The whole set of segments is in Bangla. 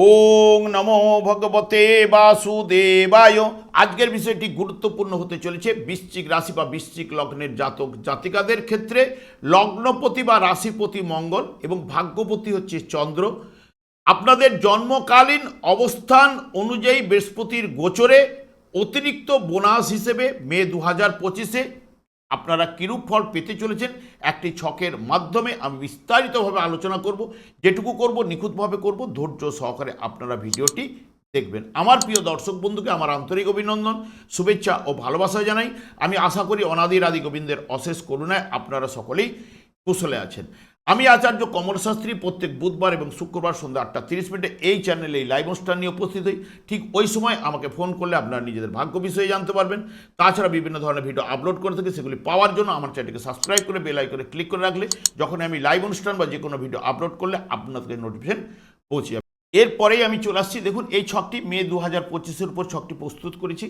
ওং নমো ভগবতে বাসুদেবায়। আজকের বিষয়টি গুরুত্বপূর্ণ হতে চলেছে বৃশ্চিক রাশি বা বৃশ্চিক লগ্নের জাতক জাতিকাদের ক্ষেত্রে। লগ্নপতি বা রাশিপতি মঙ্গল এবং ভাগ্যপতি হচ্ছে চন্দ্র। আপনাদের জন্মকালীন অবস্থান অনুযায়ী বৃহস্পতির গোচরে অতিরিক্ত বোনাস হিসেবে মে দু হাজার পঁচিশে আপনারা কিরূপ ফল পেতে চলেছেন একটি ছকের মাধ্যমে আমি বিস্তারিতভাবে আলোচনা করব, যেটুকু করব, নিখুঁতভাবে করব, ধৈর্য সহকারে আপনারা ভিডিওটি দেখবেন। আমার প্রিয় দর্শক বন্ধুকে আমার আন্তরিক অভিনন্দন, শুভেচ্ছা ও ভালোবাসা জানাই। আমি আশা করি অনাদির আদি গোবিন্দের অশেষ করুণায় আপনারা সকলেই কুশলে আছেন। আমি আচার্য কমল শাস্ত্রী প্রত্যেক বুধবার এবং শুক্রবার সন্ধ্যা আটটা তিরিশ মিনিটে এই চ্যানেলে এই লাইভ অনুষ্ঠান নিয়ে উপস্থিত হই। ঠিক ওই সময় আমাকে ফোন করলে আপনারা নিজেদের ভাগ্য বিষয়ে জানতে পারবেন। তাছাড়া বিভিন্ন ধরনের ভিডিও আপলোড করে থাকি, সেগুলি পাওয়ার জন্য আমার চ্যানেলকে সাবস্ক্রাইব করে বেল আইকনে ক্লিক করে রাখলে যখন আমি লাইভ অনুষ্ঠান বা যে কোনো ভিডিও আপলোড করলে আপনাদের নোটিফিকেশন পৌঁছে যাবে। এরপরেই আমি চলে আসছি। দেখুন, এই ছকটি মে দু হাজার পঁচিশের উপর ছকটি প্রস্তুত করেছি।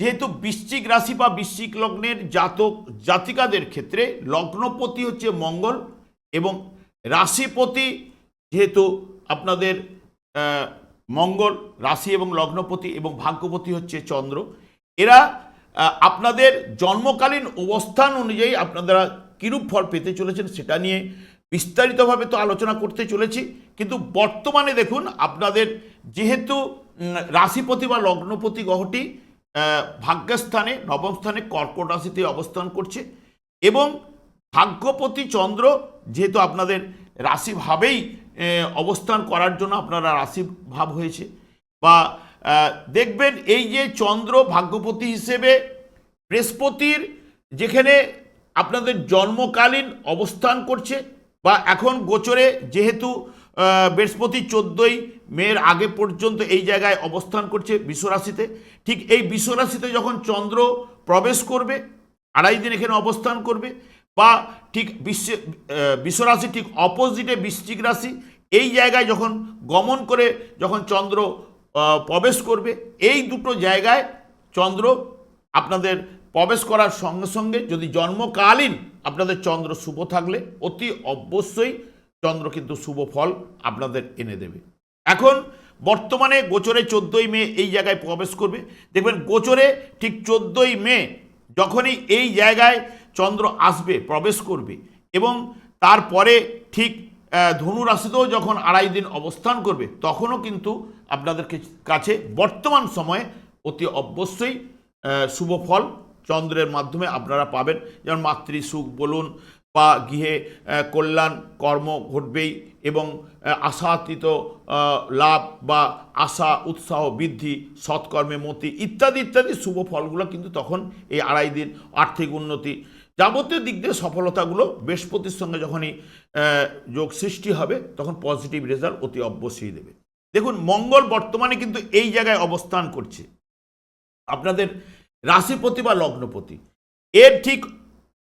যেহেতু বৃশ্চিক রাশি বা বৃশ্চিক লগ্নের জাতক জাতিকাদের ক্ষেত্রে লগ্নপতি হচ্ছে মঙ্গল এবং রাশিপতি যেহেতু আপনাদের মঙ্গল রাশি এবং লগ্নপতি এবং ভাগ্যপতি হচ্ছে চন্দ্র, এরা আপনাদের জন্মকালীন অবস্থান অনুযায়ী আপনারা কিরূপ ফল পেতে চলেছেন সেটা নিয়ে বিস্তারিতভাবে তো আলোচনা করতে চলেছি। কিন্তু বর্তমানে দেখুন, আপনাদের যেহেতু রাশিপতি বা লগ্নপতি গ্রহটি ভাগ্যস্থানে, নবম স্থানে কর্কট রাশিতে অবস্থান করছে এবং ভাগ্যপতি চন্দ্র যেহেতু আপনাদের রাশিভাবেই অবস্থান করার জন্য আপনারা রাশিভাব হয়েছে। বা দেখবেন এই যে চন্দ্র ভাগ্যপতি হিসেবে বৃহস্পতির যেখানে আপনাদের জন্মকালীন অবস্থান করছে, বা এখন গোচরে যেহেতু বৃহস্পতি চোদ্দোই মেয়ের আগে পর্যন্ত এই জায়গায় অবস্থান করছে বিশ্বরাশিতে ঠিক এই বিশ্বরাশিতে যখন চন্দ্র প্রবেশ করবে, আড়াই দিন এখানে অবস্থান করবে বা ঠিক বিশ্ব বিশ্বরাশি ঠিক অপোজিটে বৃশ্চিক রাশি, এই জায়গায় যখন গমন করে যখন চন্দ্র প্রবেশ করবে, এই দুটো জায়গায় চন্দ্র আপনাদের প্রবেশ করার সঙ্গে সঙ্গে যদি জন্মকালীন আপনাদের চন্দ্র শুভ থাকলে, অতি অবশ্যই চন্দ্র কিন্তু শুভ ফল আপনাদের এনে দেবে। এখন বর্তমানে গোচরে চোদ্দোই মে এই জায়গায় প্রবেশ করবে। দেখবেন গোচরে ঠিক চোদ্দোই মে যখনই এই জায়গায় চন্দ্র আসবে, প্রবেশ করবে এবং তারপরে ঠিক ধনু রাশিতেও যখন আড়াই দিন অবস্থান করবে, তখনও কিন্তু আপনাদের কাছে বর্তমান সময়ে অতি অবশ্যই শুভ ফল চন্দ্রের মাধ্যমে আপনারা পাবেন। যেমন মাতৃ সুখ বলুন বা গৃহে কল্যাণ কর্ম ঘটবেই এবং আশাতীত লাভ বা আশা, উৎসাহ বৃদ্ধি, সৎকর্মে মতি ইত্যাদি ইত্যাদি শুভ ফলগুলো কিন্তু তখন এই আড়াই দিন আর্থিক উন্নতি যাবতীয় দিক দিয়ে সফলতাগুলো বৃহস্পতির সঙ্গে যখনই যোগ সৃষ্টি হবে, তখন পজিটিভ রেজাল্ট অতি অবশ্যই দেবে। দেখুন, মঙ্গল বর্তমানে কিন্তু এই জায়গায় অবস্থান করছে। আপনাদের রাশিপতি বা লগ্নপতি, এর ঠিক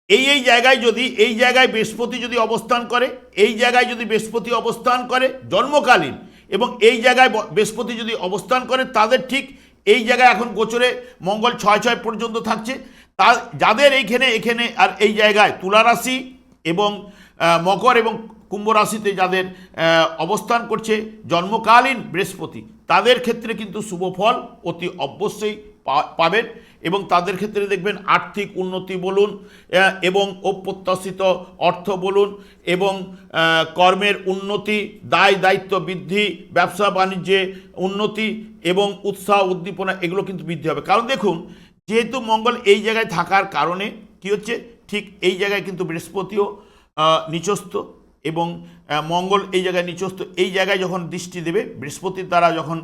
এই এই জায়গায় যদি, এই জায়গায় বৃহস্পতি যদি অবস্থান করে, এই জায়গায় যদি বৃহস্পতি অবস্থান করে জন্মকালীন, এবং এই জায়গায় বৃহস্পতি যদি অবস্থান করে, তাদের ঠিক এই জায়গায় এখন গোচরে মঙ্গল ছয় ছয় পর্যন্ত থাকছে। তা যাদের এইখানে, এখানে আর এই জায়গায় তুলা রাশি এবং মকর এবং কুম্ভ রাশিতে যাদের অবস্থান করছে জন্মকালীন বৃহস্পতি, তাদের ক্ষেত্রে কিন্তু শুভ ফল অতি অবশ্যই পাবেন এবং তাদের ক্ষেত্রে দেখবেন আর্থিক উন্নতি বলুন এবং অপ্রত্যাশিত অর্থ বলুন এবং কর্মের উন্নতি, দায় দায়িত্ব বৃদ্ধি, ব্যবসা বাণিজ্যে উন্নতি এবং উৎসাহ উদ্দীপনা এগুলো কিন্তু বৃদ্ধি হবে। কারণ দেখুন যেহেতু মঙ্গল এই জায়গায় থাকার কারণে কি হচ্ছে? ঠিক এই জায়গায় কিন্তু বৃহস্পতিও আহ, নিচস্থ এবং মঙ্গল এই জায়গায় নিচস্থ। এই জায়গায় যখন দৃষ্টি দেবে বৃহস্পতির দ্বারা যখন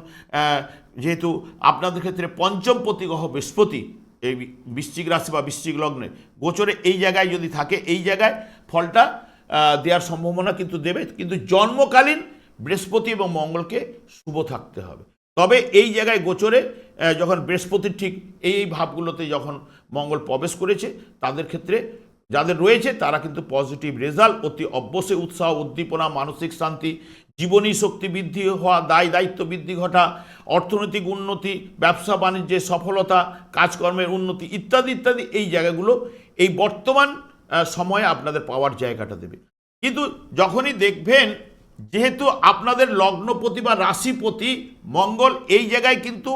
যেহেতু আপনাদের ক্ষেত্রে পঞ্চম প্রতিগ্রহ বৃহস্পতি এই বৃশ্চিক রাশি বা বৃশ্চিক লগ্নে গোচরে এই জায়গায় যদি থাকে এই জায়গায় ফলটা দেওয়ার সম্ভাবনা কিন্তু দেবে। কিন্তু জন্মকালীন বৃহস্পতি এবং মঙ্গলকে শুভ থাকতে হবে। তবে এই জায়গায় গোচরে যখন বৃহস্পতির ঠিক এই এই ভাবগুলোতে যখন মঙ্গল প্রবেশ করেছে, তাদের ক্ষেত্রে যাদের রয়েছে, তারা কিন্তু পজিটিভ রেজাল্ট অতি অবশ্যই উৎসাহ, উদ্দীপনা, মানসিক শান্তি, জীবনী শক্তি বৃদ্ধি হওয়া, দায় দায়িত্ব বৃদ্ধি ঘটা, অর্থনৈতিক উন্নতি, ব্যবসা বাণিজ্যে সফলতা, কাজকর্মের উন্নতি ইত্যাদি ইত্যাদি এই জায়গাগুলো এই বর্তমান সময়ে আপনাদের পাওয়ার জায়গাটা দেবে। কিন্তু যখনই দেখবেন যেহেতু আপনাদের লগ্নপতি বা রাশিপতি মঙ্গল এই জায়গায় কিন্তু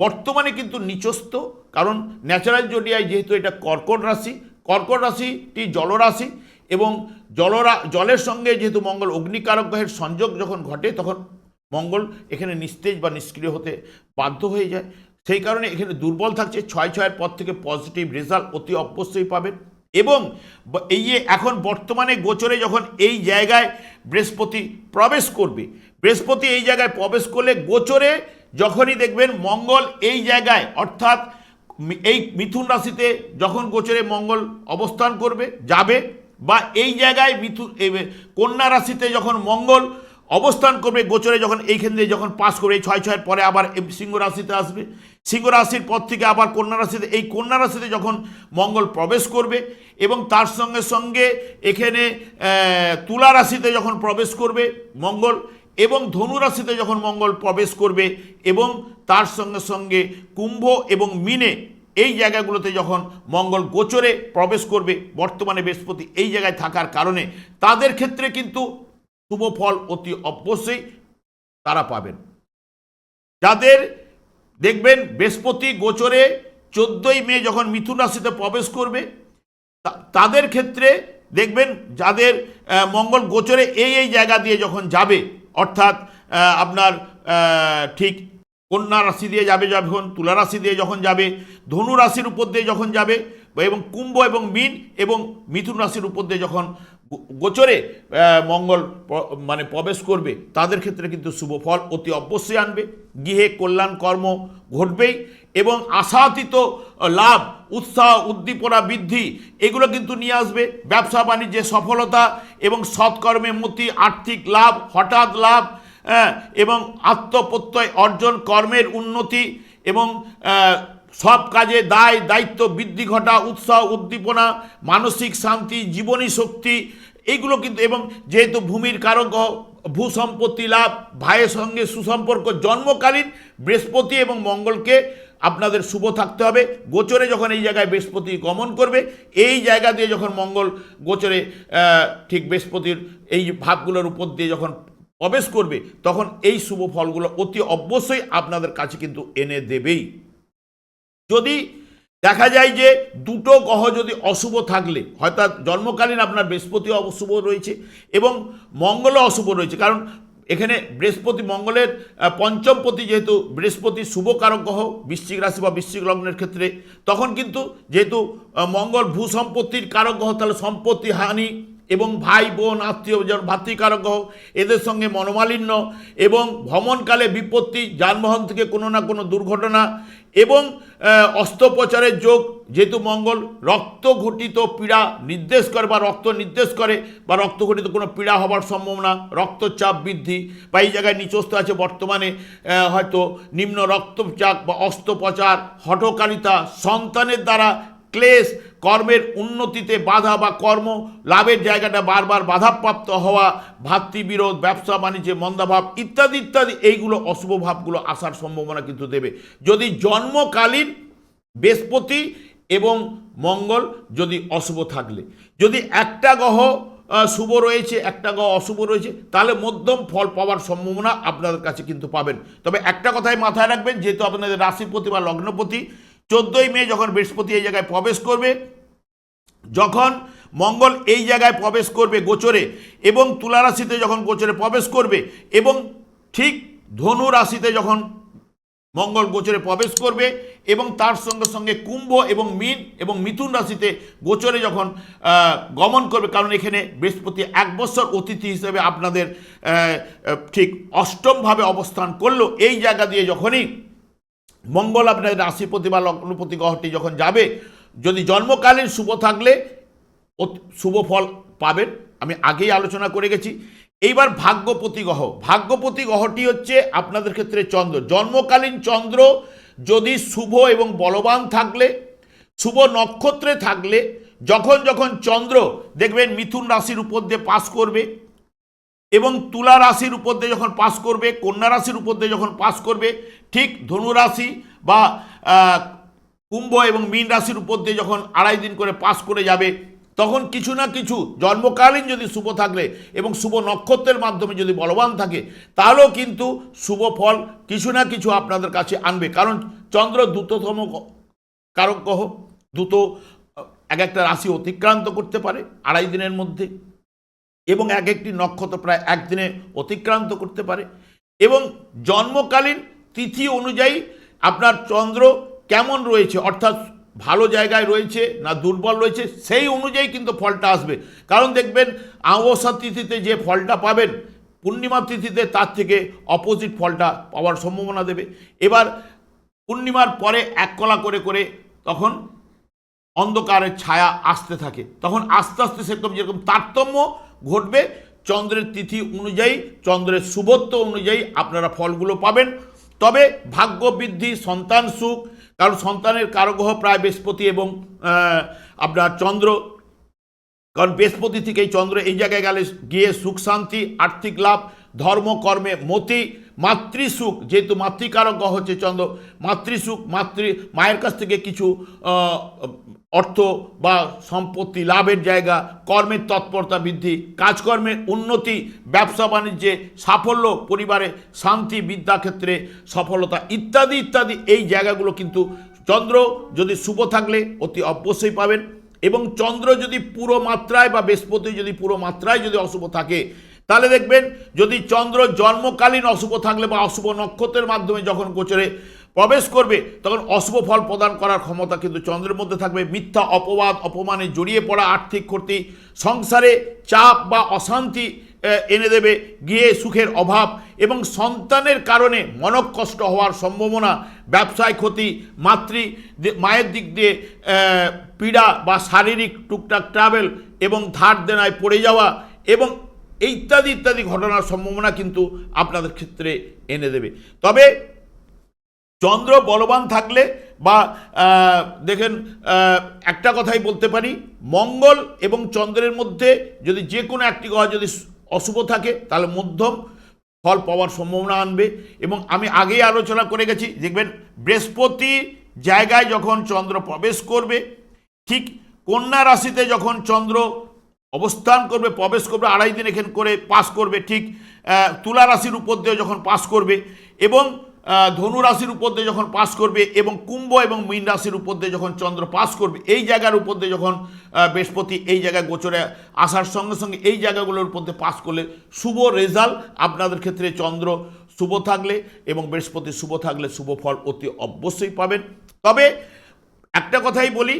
বর্তমানে কিন্তু নিচস্ত কারণ ন্যাচারাল জোডিয়ায় যেহেতু এটা কর্কট রাশি, কর্কট রাশিটি জলরাশি এবং জলরা, জলের সঙ্গে যেহেতু মঙ্গল অগ্নিকারক গ্রহের সংযোগ যখন ঘটে তখন মঙ্গল এখানে নিস্তেজ বা নিষ্ক্রিয় হতে বাধ্য হয়ে যায়। সেই কারণে এখানে দুর্বল থাকছে, ছয়, ছয়ের পর থেকে পজিটিভ রেজাল্ট অতি অবশ্যই পাবেন। এবং এই যে এখন বর্তমানে গোচরে যখন এই জায়গায় বৃহস্পতি প্রবেশ করবে, বৃহস্পতি এই জায়গায় প্রবেশ করলে গোচরে যখনই দেখবেন মঙ্গল এই জায়গায়, অর্থাৎ এই মিথুন রাশিতে যখন গোচরে মঙ্গল অবস্থান করবে, যাবে বা এই জায়গায় মিথুন কন্যা রাশিতে যখন মঙ্গল অবস্থান করবে গোচরে যখন এইখান দিয়ে যখন পাস করবে, এই ছয় ছয়ের পরে আবার সিংহ রাশিতে আসবে। সিংহ রাশির পর থেকে আবার কন্যা রাশিতে, এই কন্যা রাশিতে যখন মঙ্গল প্রবেশ করবে এবং তার সঙ্গে সঙ্গে এখানে তুলা রাশিতে যখন প্রবেশ করবে মঙ্গল এবং ধনু রাশিতে যখন মঙ্গল প্রবেশ করবে এবং তার সঙ্গে সঙ্গে কুম্ভ এবং মিনে এই জায়গাগুলোতে যখন মঙ্গল গোচরে প্রবেশ করবে, বর্তমানে বৃহস্পতি এই জায়গায় থাকার কারণে। তাদের ক্ষেত্রে কিন্তু শুভ ফল অতি অবশ্যই তারা পাবেন। যাদের দেখবেন বৃহস্পতি গোচরে চোদ্দই মে যখন মিথুন রাশিতে প্রবেশ করবে তাদের ক্ষেত্রে দেখবেন যাদের মঙ্গল গোচরে এই এই জায়গা দিয়ে যখন যাবে, অর্থাৎ আপনার ঠিক কন্যা রাশি দিয়ে যাবে যখন, তুলা রাশি দিয়ে যখন যাবে, ধনু রাশির উপর দিয়ে যখন যাবে, এবং কুম্ভ এবং মিন এবং মিথুন রাশির উপর দিয়ে যখন গোচরে মঙ্গল মানে প্রবেশ করবে, তাদের ক্ষেত্রে কিন্তু শুভ ফল অতি অবশ্যই আনবে। গৃহে কল্যাণ কর্ম ঘটবেই এবং আশাতীত লাভ, উৎসাহ, উদ্দীপনা, বৃদ্ধি, এগুলো কিন্তু নিয়ে আসবে। ব্যবসা, বাণিজ্যে সফলতা এবং সৎকর্মে মতি, আর্থিক লাভ, হঠাৎ লাভ এবং আত্মপ্রত্যয় অর্জন, কর্মের উন্নতি এবং সব কাজে দায় দায়িত্ব বৃদ্ধি ঘটা উৎসাহ উদ্দীপনা মানসিক শান্তি জীবনী শক্তি এইগুলো কিন্তু এবং যেহেতু ভূমির কারক গ্রহ, ভূসম্পত্তি লাভ ভাইয়ের সঙ্গে সুসম্পর্ক জন্মকালীন বৃহস্পতি এবং মঙ্গলকে আপনাদের শুভ থাকতে হবে। গোচরে যখন এই জায়গায় বৃহস্পতি গমন করবে এই জায়গা দিয়ে যখন মঙ্গল গোচরে ঠিক বৃহস্পতির এই ভাবগুলোর উপর দিয়ে যখন প্রবেশ করবে তখন এই শুভ ফলগুলো অতি অবশ্যই আপনাদের কাছে কিন্তু এনে দেবেই। যদি দেখা যায় যে দুটো গ্রহ যদি অশুভ থাকলে, হয়তো জন্মকালীন আপনার বৃহস্পতি অশুভ রয়েছে এবং মঙ্গলও অশুভ রয়েছে। কারণ এখানে বৃহস্পতি মঙ্গলের পঞ্চমপতি যেহেতু বৃহস্পতি শুভ কারক গ্রহ, বৃশ্চিক রাশি বা বৃশ্চিক লগ্নের ক্ষেত্রে, তখন কিন্তু যেহেতু মঙ্গল ভূসম্পত্তির কারক গ্রহ, তাহলে সম্পত্তি, হানি এবং ভাই, বোন, আত্মীয় ভাতৃকারক গ্রহ, এদের সঙ্গে মনোমালিন্য এবং ভ্রমণকালে বিপত্তি, যানবাহন থেকে কোনো না কোনো দুর্ঘটনা এবং অস্ত্রোপচারের যোগ যেহেতু মঙ্গল রক্ত ঘটিত পীড়া নির্দেশ করে বা রক্ত নির্দেশ করে বা রক্ত ঘটিত কোনো পীড়া হবার সম্ভাবনা, রক্তচাপ বৃদ্ধি বা এই জায়গায় নিচস্ত আছে বর্তমানে হয়তো নিম্ন রক্তচাপ বা অস্ত্রোপচার, হঠকারিতা সন্তানের দ্বারা ক্লেশ, কর্মের উন্নতিতে বাধা বা কর্ম, লাভের জায়গাটা বারবার বাধাপ্রাপ্ত হওয়া, ভাতৃবিরোধ, ব্যবসা বাণিজ্যে মন্দাভাব ইত্যাদি ইত্যাদি, এইগুলো অশুভ ভাবগুলো আসার সম্ভাবনা কিন্তু দেবে। যদি জন্মকালীন বৃহস্পতি এবং মঙ্গল যদি অশুভ থাকলে, যদি একটা গ্রহ শুভ রয়েছে, একটা গ্রহ অশুভ রয়েছে, তাহলে মধ্যম ফল পাওয়ার সম্ভাবনা আপনাদের কাছে কিন্তু পাবেন। তবে একটা কথাই মাথায় রাখবেন, যেহেতু আপনাদের রাশিপতি বা লগ্নপতি চোদ্দোই মে যখন বৃহস্পতি এই জায়গায় প্রবেশ করবে, যখন মঙ্গল এই জায়গায় প্রবেশ করবে গোচরে এবং তুলা রাশিতে যখন গোচরে প্রবেশ করবে এবং ঠিক ধনু রাশিতে যখন মঙ্গল গোচরে প্রবেশ করবে এবং তার সঙ্গে সঙ্গে কুম্ভ এবং মীন এবং মিথুন রাশিতে গোচরে যখন গমন করবে, কারণ এখানে বৃহস্পতি এক বছর অতিথি হিসেবে আপনাদের ঠিক অষ্টমভাবে অবস্থান করল, এই জায়গা দিয়ে যখনই মঙ্গল আপনার রাশিপতি বা লগ্নপতি গ্রহটি যখন যাবে, যদি জন্মকালীন শুভ থাকলে শুভ ফল পাবেন। আমি আগেই আলোচনা করে গেছি। এইবার ভাগ্যপতি গ্রহ। ভাগ্যপতি গ্রহটি হচ্ছে আপনাদের ক্ষেত্রে চন্দ্র। জন্মকালীন চন্দ্র যদি শুভ এবং বলবান থাকলে, শুভ নক্ষত্রে থাকলে, যখন যখন চন্দ্র, দেখবেন মিথুন রাশির উপর দিয়ে পাস করবে। এবং তুলা রাশির উপর দিয়ে যখন পাস করবে, কন্যা রাশির উপর দিয়ে যখন পাস করবে, ঠিক ধনু রাশি বা কুম্ভ এবং মীন রাশির উপর দিয়ে যখন আড়াই দিন করে পাস করে যাবে, তখন কিছু না কিছু জন্মকালীন যদি শুভ থাকলে এবং শুভ নক্ষত্রের মাধ্যমে যদি বলবান থাকে, তাহলেও কিন্তু শুভ ফল কিছু না কিছু আপনাদের কাছে আনবে। কারণ চন্দ্র দ্রুততম কারক গ্রহ, দ্রুত এক একটা রাশি অতিক্রান্ত করতে পারে আড়াই দিনের মধ্যে। এবং এক একটি নক্ষত্র প্রায় একদিনে অতিক্রান্ত করতে পারে। এবং জন্মকালীন তিথি অনুযায়ী আপনার চন্দ্র কেমন রয়েছে, অর্থাৎ ভালো জায়গায় রয়েছে না দুর্বল রয়েছে, সেই অনুযায়ী কিন্তু ফলটা আসবে। কারণ দেখবেন অমাবস্যা তিথিতে যে ফলটা পাবেন, পূর্ণিমা তিথিতে তার থেকে অপোজিট ফলটা পাওয়ার সম্ভাবনা দেবে। এবার পূর্ণিমার পরে এক কলা করে করে তখন অন্ধকারের ছায়া আসতে থাকে। তখন আস্তে আস্তে সেরকম, যেরকম তারতম্য ঘটবে। চন্দ্রের তিথি অনুযায়ী, চন্দ্রের শুভত্ব অনুযায়ী আপনারা ফলগুলো পাবেন। তবে ভাগ্য বৃদ্ধি, সন্তান সুখ, কারণ সন্তানের কারগ্রহ প্রায় বৃহস্পতি এবং আপনার চন্দ্র। কারণ বৃহস্পতি থেকেই চন্দ্র এই জায়গায় গেলে গিয়ে সুখ শান্তি, আর্থিক লাভ ধর্মকর্মে মতি মাতৃসুখ, যেহেতু মাতৃকারক হচ্ছে চন্দ্র, মাতৃসুখ, মাতৃ, মায়ের কাছ থেকে কিছু অর্থ বা সম্পত্তি, লাভের জায়গা, কর্মের তৎপরতা বৃদ্ধি কাজকর্মের উন্নতি, ব্যবসা বাণিজ্যে সাফল্য, পরিবারে শান্তি, বিদ্যাক্ষেত্রে সফলতা ইত্যাদি ইত্যাদি, এই জায়গাগুলো কিন্তু চন্দ্র যদি শুভ থাকলে অতি অবশ্যই পাবেন এবং চন্দ্র যদি পুরো মাত্রায় বা বৃহস্পতি যদি পুরো মাত্রায় যদি অশুভ থাকে তাহলে দেখবেন যদি চন্দ্র জন্মকালীন অশুভ থাকলে বা অশুভ নক্ষত্রের মাধ্যমে যখন গোচরে প্রবেশ করবে, তখন অশুভ ফল প্রদান করার ক্ষমতা কিন্তু চন্দ্রের মধ্যে থাকবে। মিথ্যা অপবাদ, অপমানে জড়িয়ে পড়া আর্থিক ক্ষতি, সংসারে চাপ বা অশান্তি এনে দেবে। গিয়ে সুখের অভাব এবং সন্তানের কারণে মনকষ্ট হওয়ার সম্ভাবনা, ব্যবসায় ক্ষতি, মাতৃ মায়ের দিক দিয়ে পীড়া বা শারীরিক টুকটাক ট্রাভেল এবং ধার দেনায় পড়ে যাওয়া এবং এই ইত্যাদি ইত্যাদি ঘটনার সম্ভাবনা কিন্তু আপনাদের ক্ষেত্রে এনে দেবে। তবে চন্দ্র বলবান থাকলে বা দেখেন একটা কথাই বলতে পারি, মঙ্গল এবং চন্দ্রের মধ্যে যদি যে কোনো একটি গ্রহ যদি অশুভ থাকে, তাহলে মধ্যম ফল পাওয়ার সম্ভাবনা আনবে। এবং আমি আগেই আলোচনা করে গেছি, দেখবেন, বৃহস্পতি জায়গায় যখন চন্দ্র প্রবেশ করবে, ঠিক কন্যা রাশিতে যখন চন্দ্র অবস্থান করবে, প্রবেশ করবে, আড়াই দিন এখানে করে পাস করবে, ঠিক তুলা রাশির উপর দিয়ে যখন পাস করবে এবং ধনু রাশির উপর দিয়ে যখন পাস করবে এবং কুম্ভ এবং মীন রাশির উপর দিয়ে যখন চন্দ্র পাস করবে, এই জায়গার উপর দিয়ে যখন বৃহস্পতি এই জায়গায় গোচরে আসার সঙ্গে সঙ্গে এই জায়গাগুলোর উপর দিয়ে পাস করলে শুভ রেজাল্ট আপনাদের ক্ষেত্রে চন্দ্র শুভ থাকলে এবং বৃহস্পতি শুভ থাকলে শুভ ফল অতি অবশ্যই পাবেন। তবে একটা কথাই বলি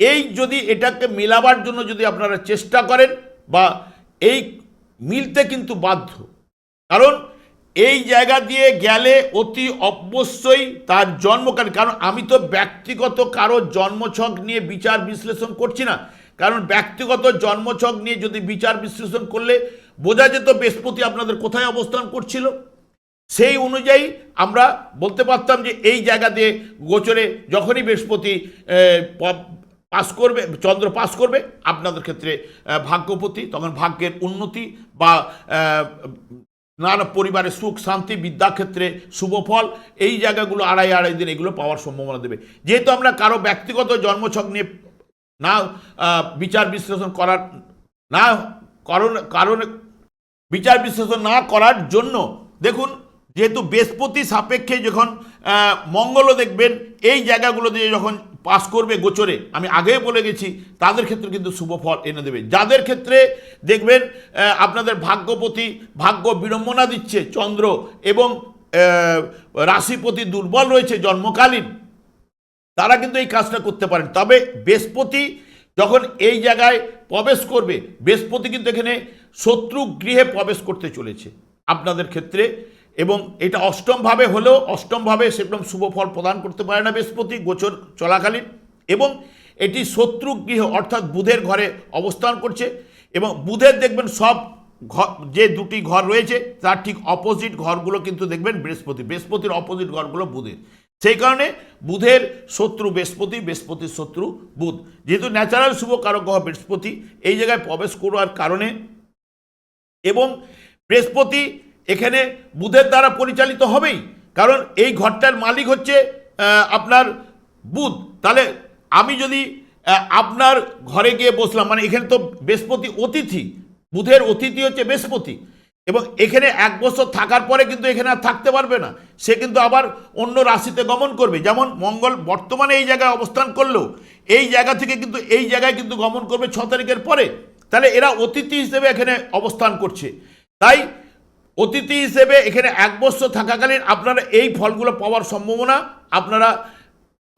এই যদি এটাকে মেলাবার জন্য যদি আপনারা চেষ্টা করেন বা এই মিলতে কিন্তু বাধ্য। কারণ এই জায়গা দিয়ে গেলে অতি অবশ্যই তার জন্মকালীন কারণ আমি তো ব্যক্তিগত কারও জন্মছক নিয়ে বিচার বিশ্লেষণ করছি না। কারণ ব্যক্তিগত জন্মছক নিয়ে যদি বিচার বিশ্লেষণ করলে বোঝা যেত বৃহস্পতি আপনাদের কোথায় অবস্থান করছিল। সেই অনুযায়ী আমরা বলতে পারতাম যে এই জায়গা দিয়ে গোচরে যখনই বৃহস্পতি পাস করবে, চন্দ্র পাস করবে, আপনাদের ক্ষেত্রে ভাগ্যপতি, তখন ভাগ্যের উন্নতি বা নানা পরিবারের সুখ, শান্তি বিদ্যাক্ষেত্রে শুভ ফল, এই জায়গাগুলো আড়াই আড়াই দিন এগুলো পাওয়ার সম্ভাবনা দেবে। যেহেতু আমরা কারও ব্যক্তিগত জন্মছক নিয়ে না বিচার বিশ্লেষণ করার, না, কারণ, কারণে বিচার বিশ্লেষণ না করার জন্য, দেখুন, যেহেতু বৃহস্পতি সাপেক্ষে যখন মঙ্গলও দেখবেন, এই জায়গাগুলো দিয়ে যখন পাস করবে গোচরে। আমি আগেই বলে গেছি, তাদের ক্ষেত্রে কিন্তু শুভ ফল এনে দেবে। যাদের ক্ষেত্রে দেখবেন আপনাদের ভাগ্যপতি, ভাগ্য বিড়ম্বনা দিচ্ছে চন্দ্র এবং রাশিপতি দুর্বল রয়েছে জন্মকালীন, তারা কিন্তু এই কাজটা করতে পারেন। তবে বৃহস্পতি যখন এই জায়গায় প্রবেশ করবে, বৃহস্পতি কিন্তু এখানে শত্রু গৃহে প্রবেশ করতে চলেছে। আপনাদের ক্ষেত্রে এবং এটা অষ্টমভাবে হলেও অষ্টমভাবে সেরকম শুভ ফল প্রদান করতে পারে না বৃহস্পতি, গোচর চলাকালীন এবং এটি শত্রু গৃহ অর্থাৎ বুধের ঘরে অবস্থান করছে এবং বুধের দেখবেন সব ঘর যে দুটি ঘর রয়েছে তার ঠিক অপোজিট ঘরগুলো কিন্তু দেখবেন বৃহস্পতি, বৃহস্পতির অপোজিট ঘরগুলো বুধের। সেই কারণে বুধের শত্রু বৃহস্পতি, বৃহস্পতির শত্রু বুধ। যেহেতু ন্যাচারাল শুভ কারক গ্রহ বৃহস্পতি, এই জায়গায় প্রবেশ করার কারণে এবং বৃহস্পতি এখানে বুধের দ্বারা পরিচালিত হবেই। কারণ এই ঘরটার মালিক হচ্ছে আপনার বুধ। তাহলে আমি যদি আপনার ঘরে গিয়ে বসলাম মানে এখানে তো বৃহস্পতি অতিথি, বুধের অতিথি হচ্ছে বৃহস্পতি। এবং এখানে এক বছর থাকার পরে কিন্তু এখানে আর থাকতে পারবে না। সে কিন্তু আবার অন্য রাশিতে গমন করবে। যেমন মঙ্গল বর্তমানে এই জায়গায় অবস্থান করলেও, এই জায়গা থেকে কিন্তু, এই জায়গায় কিন্তু গমন করবে ছ তারিখের পরে। তাহলে এরা অতিথি হিসেবে এখানে অবস্থান করছে। তাই অতিথি হিসেবে এখানে এক বছর থাকাকালীন আপনারা এই ফলগুলো পাওয়ার সম্ভাবনা আপনারা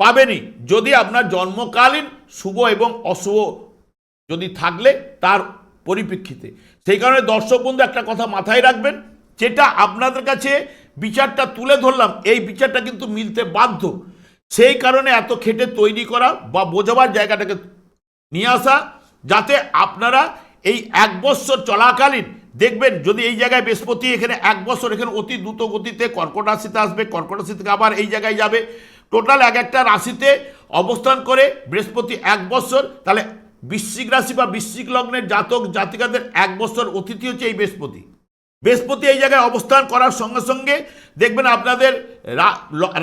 পাবেনই। যদি আপনার জন্মকালীন শুভ এবং অশুভ যদি থাকলে তার পরিপ্রেক্ষিতে। সেই কারণে দর্শক বন্ধু, একটা কথা মাথায় রাখবেন, যেটা আপনাদের কাছে বিচারটা তুলে ধরলাম, এই বিচারটা কিন্তু মিলতে বাধ্য। সেই কারণে এত খেটে তৈরি করা বা বোঝাবার জায়গাটাকে নিয়ে আসা, যাতে আপনারা এই এক বছর চলাকালীন দেখবেন, যদি এই জায়গায় বৃহস্পতি, এখানে এক বছর, এখানে অতি দ্রুত গতিতে কর্কট রাশিতে আসবে, কর্কট রাশি থেকে আবার এই জায়গায় যাবে। টোটাল এক একটা রাশিতে অবস্থান করে বৃহস্পতি এক বছর, তাহলে বৃশ্চিক রাশি বা বৃশ্চিক লগ্নের জাতক, জাতিকাদের এক বছর অতিথি হচ্ছে এই বৃহস্পতি। বৃহস্পতি এই জায়গায় অবস্থান করার সঙ্গে সঙ্গে দেখবেন আপনাদের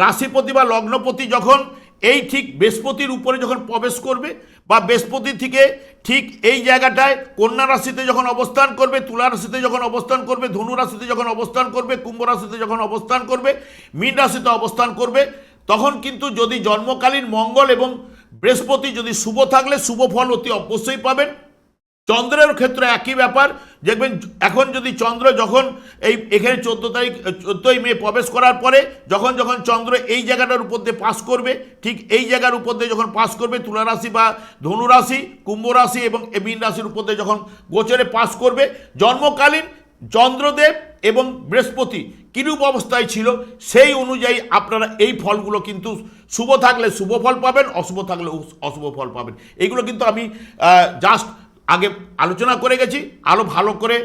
রাশিপতি বা লগ্নপতি যখন এই ঠিক বৃহস্পতির উপরে যখন প্রবেশ করবে বা বৃহস্পতি থেকে ঠিক এই জায়গাটায় কন্যা রাশিতে যখন অবস্থান করবে, তুলা রাশিতে যখন অবস্থান করবে, ধনু রাশিতে যখন অবস্থান করবে, কুম্ভ রাশিতে যখন অবস্থান করবে, মীন রাশিতে অবস্থান করবে, তখন কিন্তু যদি জন্মকালীন মঙ্গল এবং বৃহস্পতি যদি শুভ থাকলে শুভ ফল অতি অবশ্যই পাবেন। চন্দ্রের ক্ষেত্রে একই ব্যাপার দেখবেন এখন যদি চন্দ্র যখন এই এখানে চোদ্দ তারিখ, চোদ্দই মে প্রবেশ করার পরে যখন যখন চন্দ্র এই জায়গাটার উপর দিয়ে পাস করবে, ঠিক এই জায়গার উপর দিয়ে যখন পাস করবে তুলা রাশি বা ধনু রাশি কুম্ভ রাশি এবং এ মীন রাশির উপর দিয়ে যখন গোচরে পাস করবে, জন্মকালীন চন্দ্রদেব এবং বৃহস্পতি কিরূপ অবস্থায় ছিল সেই অনুযায়ী আপনারা এই ফলগুলো কিন্তু শুভ থাকলে শুভ ফল পাবেন, অশুভ থাকলে অশুভ ফল পাবেন। এগুলো কিন্তু আমি জাস্ট আগে আলোচনা করে গেছি আরও ভালো করে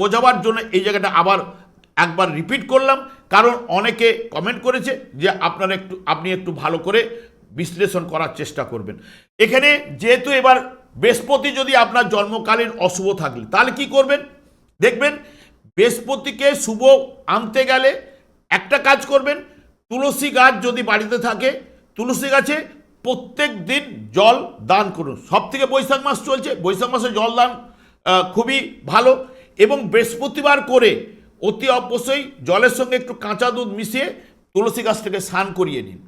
বোঝাবার জন্য এই জায়গাটা আবার একবার রিপিট করলাম। কারণ অনেকে কমেন্ট করেছে যে আপনারা একটু, আপনি একটু ভালো করে বিশ্লেষণ করার চেষ্টা করবেন। এখানে যেহেতু এবার বৃহস্পতি যদি আপনার জন্মকালীন অশুভ থাকলে, তাহলে কি করবেন? দেখবেন বৃহস্পতিকে শুভ আনতে গেলে একটা কাজ করবেন। তুলসী গাছ যদি বাড়িতে থাকে, তুলসী গাছে প্রত্যেক দিন জল দান করুন। সব থেকে বৈশাখ মাস চলছে। বৈশাখ মাসে জল দান খুবই ভালো। এবং বৃহস্পতিবার করে অতি অবশ্যই জলের সঙ্গে একটু কাঁচা দুধ মিশিয়ে তুলসী গাছটাকে স্নান করিয়ে নিন।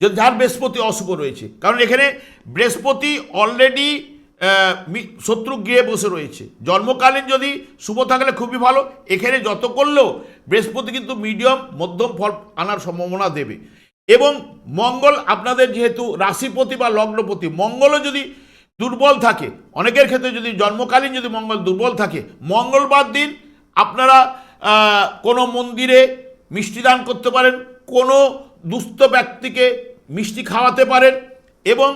যার বৃহস্পতি অশুভ রয়েছে। কারণ এখানে বৃহস্পতি অলরেডি শত্রু গৃহে বসে রয়েছে। জন্মকালীন যদি শুভ থাকলে খুবই ভালো। এখানে যত করলেও বৃহস্পতি কিন্তু মিডিয়াম মধ্যম ফল আনার সম্ভাবনা দেবে। এবং মঙ্গল আপনাদের যেহেতু রাশিপতি বা লগ্নপতি, মঙ্গলও যদি দুর্বল থাকে, অনেকের ক্ষেত্রে যদি জন্মকালীন যদি মঙ্গল দুর্বল থাকে, মঙ্গলবার দিন আপনারা কোনো মন্দিরে মিষ্টি দান করতে পারেন, কোনো দুস্থ ব্যক্তিকে মিষ্টি খাওয়াতে পারেন এবং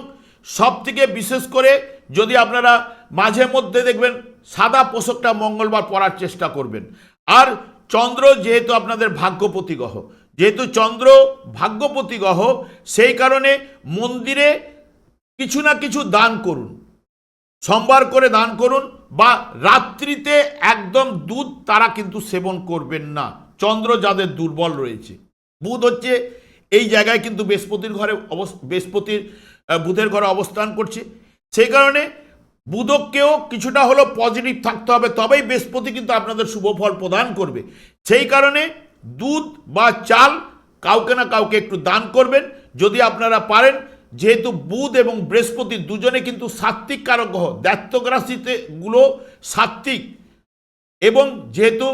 সব থেকে বিশেষ করে যদি আপনারা মাঝে মধ্যে দেখবেন সাদা পোশাকটা মঙ্গলবার পরার চেষ্টা করবেন। আর চন্দ্র যেহেতু আপনাদের ভাগ্যপতি গ্রহ যেহেতু চন্দ্র ভাগ্যপতি গ্রহ সেই কারণে মন্দিরে কিছু না কিছু দান করুন। সোমবার করে দান করুন বা রাত্রিতে একদম দুধ তারা কিন্তু সেবন করবেন না। চন্দ্র যাদের দুর্বল রয়েছে। বুধ হচ্ছে এই জায়গায় কিন্তু বৃহস্পতির ঘরে অবস- বৃহস্পতির বুধের ঘরে অবস্থান করছে। সেই কারণে বুধককেও কিছুটা হলো পজিটিভ থাকতে হবে। তবেই বৃহস্পতি কিন্তু আপনাদের শুভ ফল প্রদান করবে। সেই কারণে দুধ বা চাল কাউকে না কাউকে একটু দান করবেন। যদি আপনারা পারেন, যেহেতু বুধ এবং বৃহস্পতি দুজনে কিন্তু সাত্ত্বিক কারক গ্রহ, দ্বাত্তক রাশিতে গুলো সাত্ত্বিক। এবং যেহেতু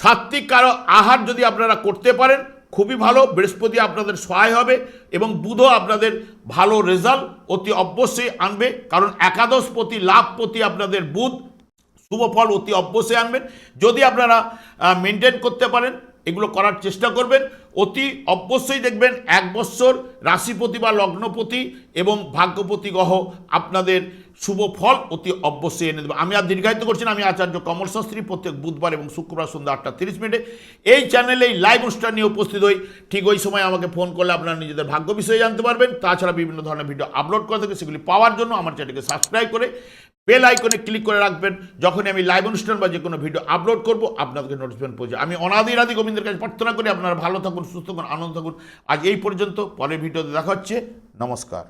সাত্ত্বিক কারও আহার যদি আপনারা করতে পারেন, খুবই ভালো, বৃহস্পতি আপনাদের সহায় হবে এবং বুধও আপনাদের ভালো রেজাল্ট অতি অবশ্যই আনবে। কারণ একাদশপতি লাভপতি আপনাদের বুধ শুভ ফল অতি অবশ্যই আনবেন। যদি আপনারা মেনটেন করতে পারেন, এগুলো করার চেষ্টা করবেন। অতি অবশ্যই দেখবেন এক বৎসর রাশিপতি বা লগ্নপতি এবং ভাগ্যপতি গ্রহ আপনাদের শুভ ফল অতি অবশ্যই এনে দেবে। আমি আর দীর্ঘায়িত করছি না, আমি আচার্য কমল শাস্ত্রী প্রত্যেক বুধবার এবং শুক্রবার সন্ধ্যা আটটা তিরিশ মিনিটে এই চ্যানেলে এই লাইভ অনুষ্ঠান নিয়ে উপস্থিত হই। ঠিক ওই সময় আমাকে ফোন করলে আপনারা নিজেদের ভাগ্য বিষয়ে জানতে পারবেন। তাছাড়া বিভিন্ন ধরনের ভিডিও আপলোড করে থাকে, সেগুলি পাওয়ার জন্য আমার চ্যানেলকে সাবস্ক্রাইব করে বেল আইকনে ক্লিক করে রাখবেন। যখনই আমি লাইভ অনুষ্ঠান বা যে কোনো ভিডিও আপলোড করব, আপনাদেরকে নোটিফিকেশন পৌঁছে আমি অনাদির আদি গোবিন্দের কাছে প্রার্থনা করি, আপনারা ভালো থাকুন, সুস্থ থাকুন, আনন্দ থাকুন। আজ এই পর্যন্ত, পরের ভিডিওতে দেখা হচ্ছে। নমস্কার।